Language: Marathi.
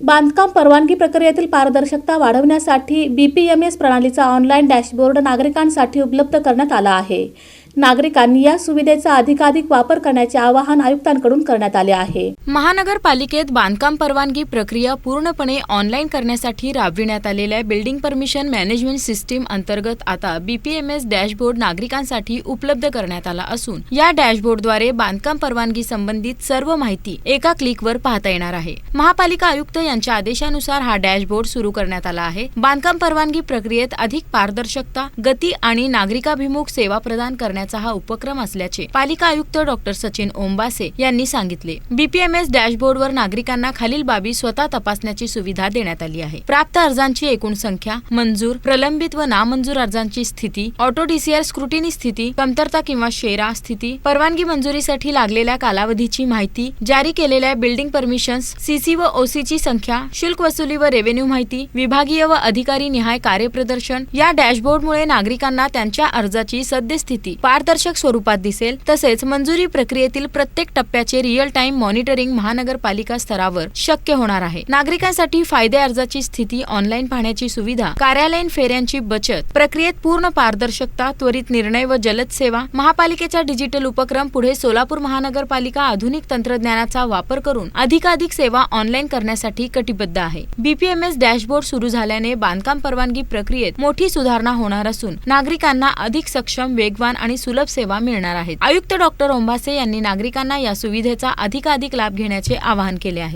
बांधकाम परवानगी प्रक्रियेतील पारदर्शकता वाढवण्यासाठी बीपीएमएस प्रणालीचा ऑनलाईन डॅशबोर्ड नागरिकांसाठी उपलब्ध करण्यात आला आहे. नागरिकांनी या सुविधेचा अधिकाधिक वापर करण्याचे आवाहन आयुक्तांकडून करण्यात आले आहे. महानगरपालिकेत बांधकाम परवानगी प्रक्रिया पूर्णपणे ऑनलाईन करण्यासाठी राबविण्यात आलेल्या बिल्डिंग परमिशन मॅनेजमेंट सिस्टीम अंतर्गत आता बीपीएमएस डॅशबोर्ड नागरिकांसाठी उपलब्ध करण्यात आला असून या डॅशबोर्डद्वारे बांधकाम परवानगी संबंधित सर्व माहिती एका क्लिकवर पाहता येणार आहे. महापालिका आयुक्त यांच्या आदेशानुसार हा डॅशबोर्ड सुरू करण्यात आला आहे. बांधकाम परवानगी प्रक्रियेत अधिक पारदर्शकता गती आणि नागरिकाभिमुख सेवा प्रदान करण्याचा हा उपक्रम असल्याचे पालिका आयुक्त डॉक्टर सचिन ओंबासे यांनी सांगितले. बीपीएमएस डॅशबोर्डवर नागरिकांना खालील बाबी स्वतः तपासण्याची सुविधा देण्यात आली आहे. प्राप्त अर्जांची एकूण संख्या मंजूर प्रलंबित व नामंजूर अर्जांची स्थिती ऑटो डीसीआर स्क्रुटिनी स्थिती कमतरता किंवा शेरा स्थिती परवानगी मंजुरीसाठी लागलेल्या कालावधीची माहिती जारी केलेल्या बिल्डिंग परमिशन्स सीसी व ओसीची संख्या शुल्क वसुली व रेव्हेन्यू माहिती विभागीय व अधिकारी निहाय कार्यप्रदर्शन या डॅशबोर्डमुळे नागरिकांना त्यांच्या अर्जाची सद्यस्थिती पारदर्शक स्वरूपात दिसेल. तसेच मंजुरी प्रक्रियेतील प्रत्येक टप्प्याचे रिअल टाइम मॉनिटरिंग महानगरपालिका स्तरावर शक्य होणार आहे. नागरिकांसाठी फायदे अर्जाची स्थिती ऑनलाईन पाहण्याची सुविधा कार्यालयीन फेऱ्यांची बचत प्रक्रियेत पूर्ण पारदर्शकता त्वरित निर्णय व जलद सेवा महापालिकेचा डिजिटल उपक्रम पुढे सोलापूर महानगरपालिका आधुनिक तंत्रज्ञानाचा वापर करून अधिकाधिक सेवा ऑनलाईन करण्यासाठी कटिबद्ध आहे. बीपीएमएस डॅशबोर्ड सुरू झाल्याने बांधकाम परवानगी प्रक्रियेत मोठी सुधारणा होणार असून नागरिकांना अधिक सक्षम वेगवान आणि सुलभ सेवा मिळणार आहेत. आयुक्त डॉक्टर ओंबासे यांनी नागरिकांना या सुविधेचा अधिकाधिक लाभ घेण्याचे आवाहन केले आहे.